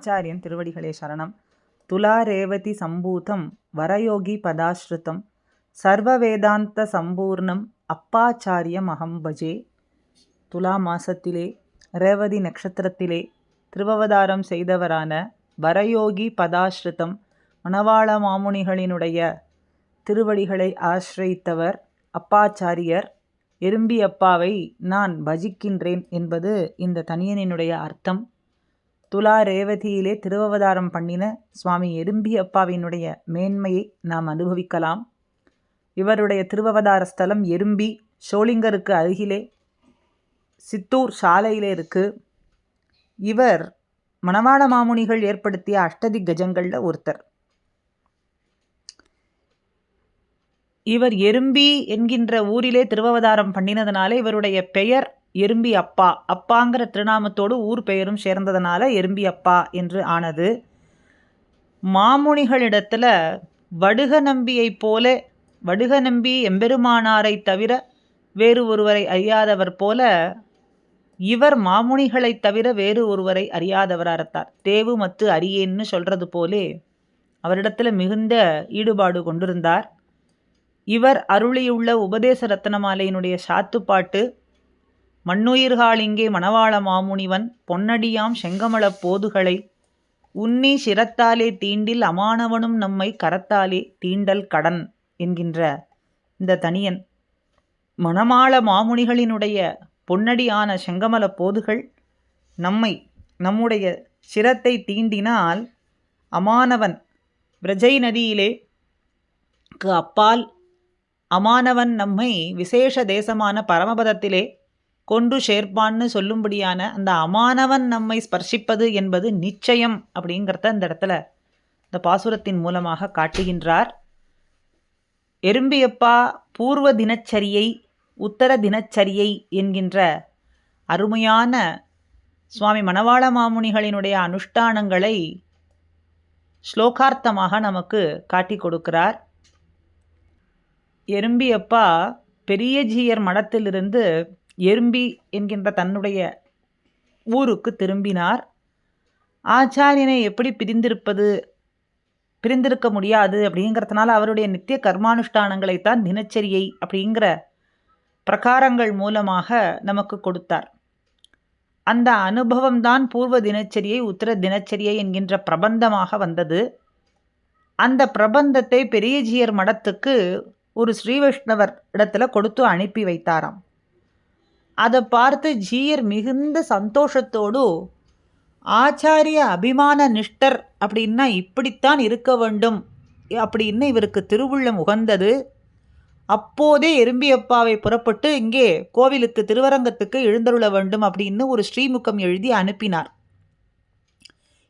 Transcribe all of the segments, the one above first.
ஆச்சாரியன் திருவடிகளே சரணம். துலா ரேவதி சம்பூதம் வரயோகி பதாஸ்ருதம். சர்வ வேதாந்த சம்பூர்ணம் அப்பாச்சாரியம் அகம் பஜே. துலா மாசத்திலே ரேவதி நட்சத்திரத்திலே திருவவதாரம் செய்தவரான வரயோகி பதாஸ்ருதம் மணவாள மாமுனிகளினுடைய திருவடிகளை ஆசிரித்தவர் அப்பாச்சாரியர். எறும்பி அப்பாவை நான் பஜிக்கின்றேன் என்பது இந்த தனியனினுடைய அர்த்தம். துலா ரேவதியிலே திருவவதாரம் பண்ணின சுவாமி எறும்பி அப்பாவினுடைய மேன்மையை நாம் அனுபவிக்கலாம். இவருடைய திருவவதார ஸ்தலம் எறும்பி ஷோலிங்கருக்கு அருகிலே சித்தூர் சாலையிலே இருக்கு. இவர் மணவாள மாமுனிகள் ஏற்படுத்திய அஷ்டதி கஜங்களில் ஒருத்தர். இவர் எறும்பி என்கின்ற ஊரிலே திருவவதாரம் பண்ணினதுனால இவருடைய பெயர் எறும்பி அப்பா. அப்பாங்கிற திருநாமத்தோடு ஊர் பெயரும் சேர்ந்ததுனால எறும்பி அப்பா என்று ஆனது. மாமுனிகளிடத்தில் வடுக நம்பியைப் போல வடுக நம்பி எம்பெருமானாரை தவிர வேறு ஒருவரை அறியாதவர் போல இவர் மாமுனிகளைத் தவிர வேறு ஒருவரை அறியாதவராகத்தார் தேவு மத்து அறியேன்னு சொல்கிறது போலே அவரிடத்தில் மிகுந்த ஈடுபாடு கொண்டிருந்தார். இவர் அருளியுள்ள உபதேச ரத்னமாலையினுடைய சாத்துப்பாட்டு மண்ணுயிர்காலிங்கே மணவாள மாமுனிவன் பொன்னடியாம் செங்கமலப் போதுகளை. உன்னி சிரத்தாலே தீண்டில் அமானவனும் நம்மை கரத்தாலே தீண்டல் கடன் என்கின்ற இந்த தனியன். மணமாள மாமுனிகளினுடைய பொன்னடியான செங்கமல போதுகள் நம்மை நம்முடைய சிரத்தை தீண்டினால் அமானவன் பிரஜை நதியிலே அப்பால் அமானவன் நம்மை விசேஷ தேசமான பரமபதத்திலே கொண்டு சேர்ப்பான்னு சொல்லும்படியான அந்த அமானவன் நம்மை ஸ்பர்ஷிப்பது என்பது நிச்சயம் அப்படிங்கிறத அந்த இடத்துல இந்த பாசுரத்தின் மூலமாக காட்டுகின்றார். எறும்பியப்பா பூர்வ தினச்சரியை உத்தர தினச்சரியை என்கின்ற அருமையான சுவாமி மணவாள மாமுனிகளினுடைய அனுஷ்டானங்களை ஸ்லோகார்த்தமாக நமக்கு காட்டி கொடுக்கிறார். எறும்பியப்பா பெரியஜியர் மடத்திலிருந்து எறும்பி என்கின்ற தன்னுடைய ஊருக்கு திரும்பினார். ஆச்சாரியனை எப்படி பிரிந்திருப்பது பிரிந்திருக்க முடியாது அப்படிங்கிறதுனால அவருடைய நித்திய கர்மானுஷ்டானங்களைத்தான் தினச்சரியை அப்படிங்கிற பிரகாரங்கள் மூலமாக நமக்கு கொடுத்தார். அந்த அனுபவம்தான் பூர்வ தினச்சரியை உத்தர தினச்சரியை என்கின்ற பிரபந்தமாக வந்தது. அந்த பிரபந்தத்தை பெரியஜியர் மடத்துக்கு ஒரு ஸ்ரீவைஷ்ணவர் இடத்துல கொடுத்து அனுப்பி வைத்தாராம். அதை பார்த்து ஜீயர் மிகுந்த சந்தோஷத்தோடு ஆச்சாரிய அபிமான நிஷ்டர் அப்படின்னா இப்படித்தான் இருக்க வேண்டும். அப்படின்னு இவருக்கு திருவுள்ளம் உகந்தது அப்போதே எறும்பியப்பாவை புறப்பட்டு இங்கே கோவிலுக்கு திருவரங்கத்துக்கு எழுந்தருள வேண்டும் அப்படின்னு ஒரு ஸ்ரீமுகம் எழுதி அனுப்பினார்.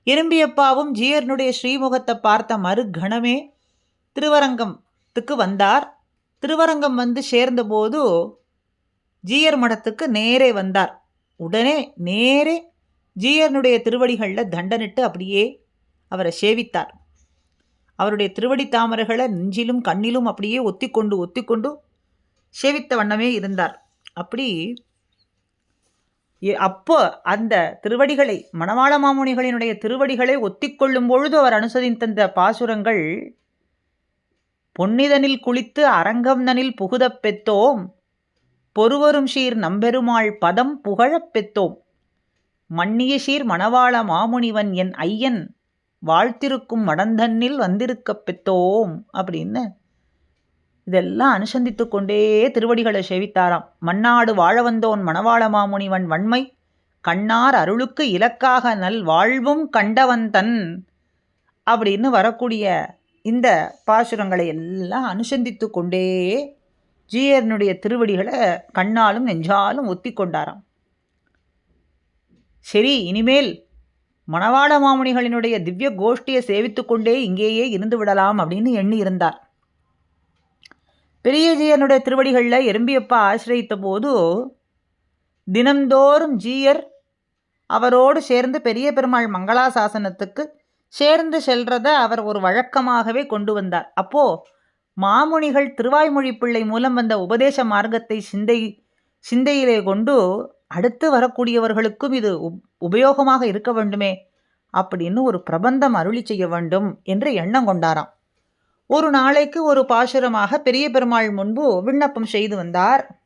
எறும்பியப்பாவும் ஜீயர்னுடைய ஸ்ரீமுகத்தை பார்த்த மறுகணமே திருவரங்கத்துக்கு வந்தார். திருவரங்கம் வந்து சேர்ந்தபோது ஜீயர் மடத்துக்கு நேரே வந்தார். உடனே நேரே ஜீயர்னுடைய திருவடிகளில் தண்டனிட்டு அப்படியே அவரை சேவித்தார். அவருடைய திருவடி தாமரைகளை நெஞ்சிலும் கண்ணிலும் அப்படியே ஒத்திக்கொண்டு ஒத்திக்கொண்டு சேவித்த வண்ணமே இருந்தார். அப்படி அப்போ அந்த திருவடிகளை மணவாள மாமுனிகளினுடைய திருவடிகளை ஒத்திக்கொள்ளும் பொழுது அவர் அனுசரித்த பாசுரங்கள் பொன்னிதனில் குளித்து அரங்கம் தனில் புகுதப் பெத்தோம் பொறுவரும் சீர் நம்பெருமாள் பதம் புகழப் பெத்தோம் மன்னிய சீர் மணவாள மாமுனிவன் என் ஐயன் வாழ்த்திருக்கும் மடந்தன்னில் வந்திருக்கப் பெத்தோம் அப்படின்னு இதெல்லாம் அனுசந்தித்து கொண்டே திருவடிகளை சேவித்தாராம். மன்னாடு வாழ வந்தோன் மணவாள மாமுனிவன் வன்மை கண்ணார் அருளுக்கு இலக்காக நல் வாழ்வும் கண்டவந்தன் அப்படின்னு வரக்கூடிய இந்த பாசுரங்களை எல்லாம் அனுசந்தித்து கொண்டே ஜீயர்னுடைய திருவடிகளை கண்ணாலும் நெஞ்சாலும் ஒத்தி கொண்டாராம். சரி இனிமேல் மணவாள மாமுனிகளினுடைய திவ்ய கோஷ்டியை சேவித்து கொண்டே இங்கேயே இருந்து விடலாம் அப்படின்னு எண்ணி இருந்தார். பெரியஜீயனுடைய திருவடிகளில் எறும்பியப்பா ஆசிரியத்த போது தினந்தோறும் ஜீயர் அவரோடு சேர்ந்து பெரிய பெருமாள் மங்களாசாசனத்துக்கு சேர்ந்து செல்றத அவர் ஒரு வழக்கமாகவே கொண்டு வந்தார். அப்போ மாமுனிகள் திருவாய்மொழி பிள்ளை மூலம் வந்த உபதேச மார்க்கத்தை சிந்தை சிந்தையிலே கொண்டு அடுத்து வரக்கூடியவர்களுக்கும் இது உபயோகமாக இருக்க வேண்டுமே அப்படின்னு ஒரு பிரபந்தம் அருளி செய்ய வேண்டும் என்று எண்ணம் கொண்டாராம். ஒரு நாளைக்கு ஒரு பாசுரமாக பெரிய பெருமாள் முன்பு விண்ணப்பம் செய்து வந்தார்.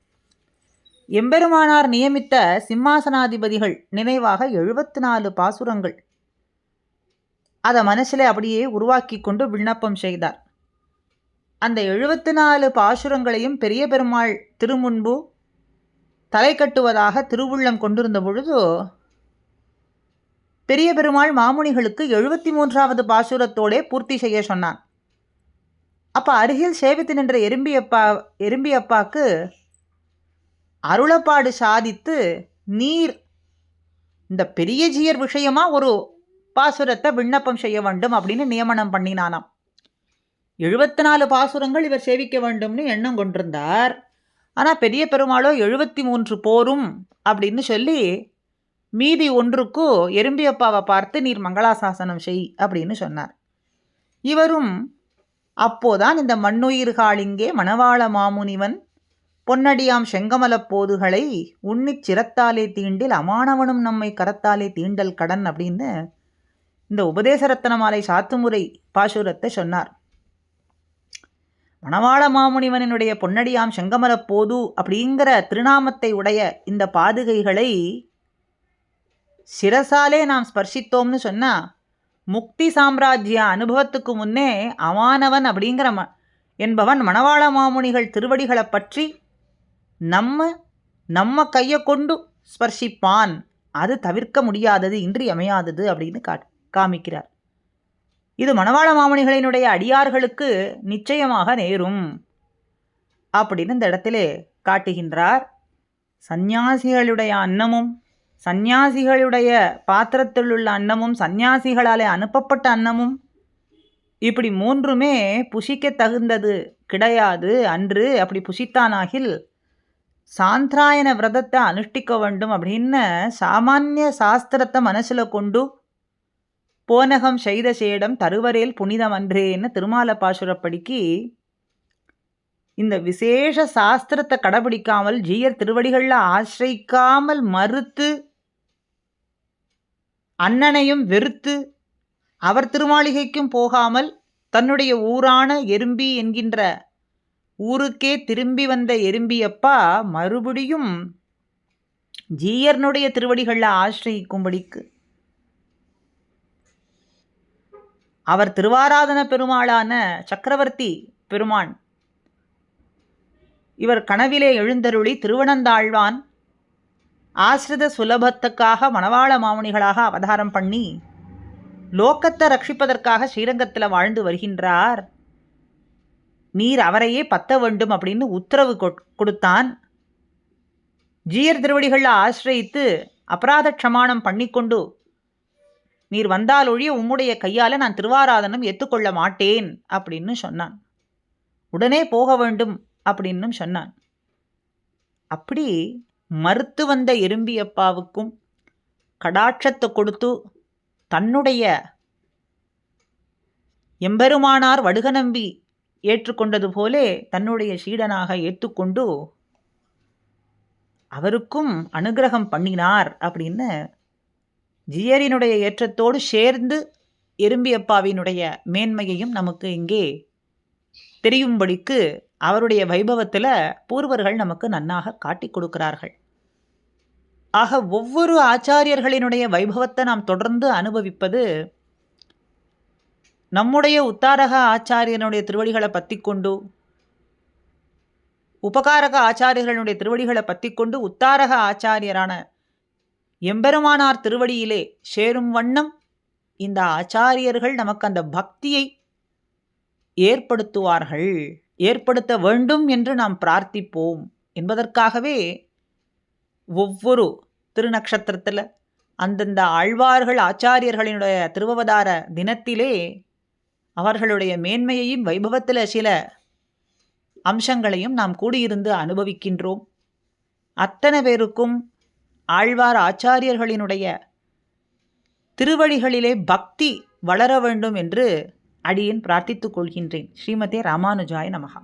எம்பெருமானார் நியமித்த சிம்மாசனாதிபதிகள் நினைவாக எழுபத்தி நாலு பாசுரங்கள். அதை மனசில் அப்படியே உருவாக்கி கொண்டு விண்ணப்பம் செய்தார். அந்த எழுபத்து நாலு பாசுரங்களையும் பெரிய பெருமாள் திருமுன்பு தலை கட்டுவதாக திருவுள்ளம் கொண்டிருந்த பொழுது பெரிய பெருமாள் மாமுனிகளுக்கு எழுபத்தி மூன்றாவது பாசுரத்தோடே பூர்த்தி செய்ய சொன்னான். அப்போ அருகில் சேவித்து நின்ற எறும்பியப்பா எறும்பியப்பாக்கு அருளப்பாடு சாதித்து நீர் இந்த பெரிய ஜீயர் விஷயமா ஒரு பாசுரத்தை விண்ணப்பம் செய்ய வேண்டும் அப்படின்னு நியமனம் பண்ணினானாம். எழுபத்தி நாலு பாசுரங்கள் இவர் சேவிக்க வேண்டும்னு எண்ணம் கொண்டிருந்தார். ஆனால் பெரிய பெருமாளோ எழுபத்தி மூன்று போரும் அப்படின்னு சொல்லி மீதி ஒன்றுக்கு எறும்பியப்பாவை பார்த்து நீர் மங்களாசாசனம் செய் அப்படின்னு சொன்னார். இவரும் அப்போதான் இந்த மண்ணுயிர்காலிங்கே மணவாள மாமுனிவன் பொன்னடியாம் செங்கமலப் போதுகளை உன்னிச் சிரத்தாலே தீண்டில் அமானவனும் நம்மை கரத்தாலே தீண்டல் கடன் அப்படின்னு இந்த உபதேச ரத்தன மாலை சாத்துமுறை பாசுரத்தை சொன்னார். மணவாள மாமுனிவனினுடைய பொன்னடியாம் செங்கமலப்போது அப்படிங்கிற திருநாமத்தை உடைய இந்த பாதுகைகளை சிரசாலே நாம் ஸ்பர்சித்தோம்னு சொன்னால் முக்தி சாம்ராஜ்ய அனுபவத்துக்கு முன்னே அவானவன் அப்படிங்கிற ம என்பவன் மணவாள மாமுனிகள் திருவடிகளை பற்றி நம்ம நம்ம கையை கொண்டு ஸ்பர்சிப்பான் அது தவிர்க்க முடியாதது இன்றியமையாதது அப்படின்னு கா காமிக்கிறார். இது மணவாள மாமணிகளினுடைய அடியார்களுக்கு நிச்சயமாக நேரும். அப்படின்னு இந்த இடத்திலே காட்டுகின்றார். சந்நியாசிகளுடைய அன்னமும் சந்நியாசிகளுடைய பாத்திரத்தில் உள்ள அன்னமும் சந்நியாசிகளாலே அனுப்பப்பட்ட அன்னமும் இப்படி மூன்றுமே புஷிக்க தகுந்தது கிடையாது அன்று. அப்படி புஷித்தானாகில் சாந்திராயன விரதத்தை அனுஷ்டிக்க வேண்டும் அப்படின்னு சாமானிய சாஸ்திரத்தை மனசில் கொண்டு போனகம் செய்த சேடம் தருவரேல் புனிதம் அன்றேன்னு திருமால பாசுரப்படிக்கு இந்த விசேஷ சாஸ்திரத்தை கடைபிடிக்காமல் ஜீயர் திருவடிகளில் ஆசிரிக்காமல் மறுத்து அண்ணனையும் வெறுத்து அவர் திருமாளிகைக்கும் போகாமல் தன்னுடைய ஊரான எறும்பி என்கின்ற ஊருக்கே திரும்பி வந்த எறும்பியப்பா மறுபடியும் ஜீயர்னுடைய திருவடிகளில் ஆசிரியிக்கும்படிக்கு அவர் திருவாராதன பெருமாளான சக்கரவர்த்தி பெருமான். இவர் கனவிலே எழுந்தருளி திருவனந்தாழ்வான் ஆசிரித சுலபத்துக்காக மணவாள மாமுனிகளாக அவதாரம் பண்ணி லோக்கத்தை ரட்சிப்பதற்காக ஸ்ரீரங்கத்தில் வாழ்ந்து வருகின்றார். நீர் அவரையே பத்த வேண்டும் அப்படின்னு உத்தரவு கொடுத்தான். ஜீயர் திருவடிகளில் ஆசிரியத்து அபராத க்ஷமானம் பண்ணிக்கொண்டு நீர் வந்தால் ஒழிய உம்முடைய கையால் நான் திருவாராதனம் ஏற்றுக்கொள்ள மாட்டேன் அப்படின்னு சொன்னான். உடனே போக வேண்டும் அப்படின்னும் சொன்னான். அப்படி மறுத்து வந்த எறும்பியப்பாவுக்கும் கடாட்சத்தை கொடுத்து தன்னுடைய எம்பெருமானார் வடுக நம்பி ஏற்றுக்கொண்டது போலே தன்னுடைய சீடனாக ஏற்றுக்கொண்டு அவருக்கும் அனுகிரகம் பண்ணினார் அப்படின்னு ஜியரினுடைய ஏற்றத்தோடு சேர்ந்து எறும்பியப்பாவினுடைய மேன்மையையும் நமக்கு இங்கே தெரியும்படிக்கு அவருடைய வைபவத்தில் பூர்வர்கள் நமக்கு நன்னாக காட்டி கொடுக்கிறார்கள். ஆக ஒவ்வொரு ஆச்சாரியர்களினுடைய வைபவத்தை நாம் தொடர்ந்து அனுபவிப்பது நம்முடைய உத்தாரக ஆச்சாரியனுடைய திருவடிகளை பற்றி கொண்டு உபகாரக ஆச்சாரியர்களுடைய திருவடிகளை பற்றி கொண்டு உத்தாரக ஆச்சாரியரான எம்பெருமானார் திருவடியிலே சேரும் வண்ணம் இந்த ஆச்சாரியர்கள் நமக்கு அந்த பக்தியை ஏற்படுத்துவார்கள். ஏற்படுத்த வேண்டும் என்று நாம் பிரார்த்திப்போம் என்பதற்காகவே ஒவ்வொரு திருநக்ஷத்திரத்தில் அந்தந்த ஆழ்வார்கள் ஆச்சாரியர்களினுடைய திருவவதார தினத்திலே அவர்களுடைய மேன்மையையும் வைபவத்தில் சில அம்சங்களையும் நாம் கூடியிருந்து அனுபவிக்கின்றோம். அத்தனை பேருக்கும் ஆழ்வார் ஆச்சாரியர்களினுடைய திருவழிகளிலே பக்தி வளர வேண்டும் என்று அடியேன் பிரார்த்தித்துக் கொள்கின்றேன். ஸ்ரீமதே ராமானுஜாய நமகா